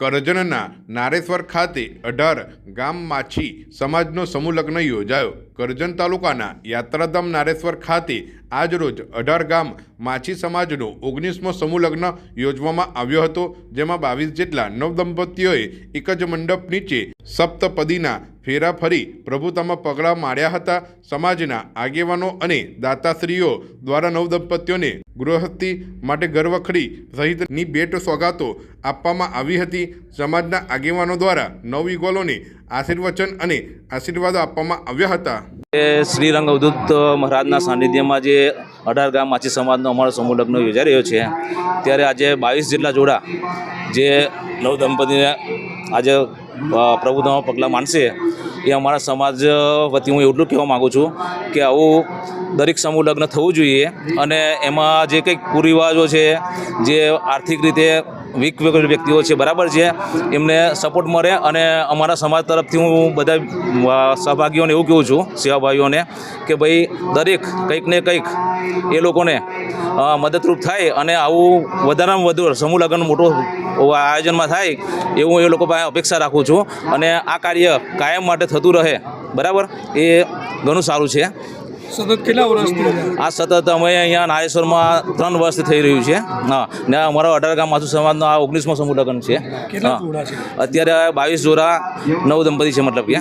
કરજણના નારેશ્વર ખાતે અઢાર ગામ માછી સમાજનો સમૂહ લગ્ન યોજાયો. કરજણ તાલુકાના યાત્રાધામ નારેશ્વર ખાતે આજરોજ અઢાર ગામ માછી સમાજનો ઓગણીસમો સમૂહ લગ્ન યોજવામાં આવ્યો હતો, જેમાં બાવીસ જેટલા નવદંપતીઓએ એક જ મંડપ નીચે સપ્તપદીના ફેરા ફરી પ્રભુતામાં પગલાં માર્યા હતા. સમાજના આગેવાનો અને દાતાશ્રીઓ દ્વારા નવદંપતીઓને ગૃહસ્થી માટે ગર્વખડી સહિતની ભેટ સોગાતો આપવામાં આવી હતી. સમાજના આગેવાનો દ્વારા નવયુગોલોને આશીર્વચન અને આશીર્વાદો આપવામાં આવ્યા હતા. શ્રી શ્રીરંગ અવધૂત મહારાજના સાનિધ્યમાં જે અઢાર ગામ માછી સમાજનો અમારો સમૂહ લગ્ન યોજાઈ રહ્યો છે, ત્યારે આજે બાવીસ જેટલા જોડા જે નવ દંપતીને આજે પ્રભુતામાં પગલાં માનશે એ અમારા સમાજ વતી હું એટલું કહેવા માગું છું કે આવું દરેક સમૂહ લગ્ન થવું જોઈએ અને એમાં જે કંઈક કુરિવાજો છે, જે આર્થિક રીતે વીક વ્યક્તિઓ છે, બરાબર છે. એમને સપોર્ટ મળે અને અમારા સમાજ તરફથી હું બધા સહભાગીઓને એવું કહું છું સેવાભાઈઓને કે ભાઈ દરેક કંઈક ને કંઈક એ લોકોને મદદરૂપ થાય અને આવું વધારામાં વધુ સમૂહ લગ્ન મોટું આયોજનમાં થાય એવું એ લોકો પાસે અપેક્ષા રાખું છું. અને આ કાર્ય કાયમ માટે થતું રહે, બરાબર? એ ઘણું સારું છે. સતત કેટલા વર્ષથી આ સતત અમે અહીંયા નારેશ્વરમાં ત્રણ વર્ષથી થઈ રહ્યું છે. હા ને અમારો અઢાર ગામ માથુ સમાજનો આ ઓગણીસમો સમૂહ લગ્ન છે. અત્યારે બાવીસ જોરા નવ દંપતી છે મતલબ કે.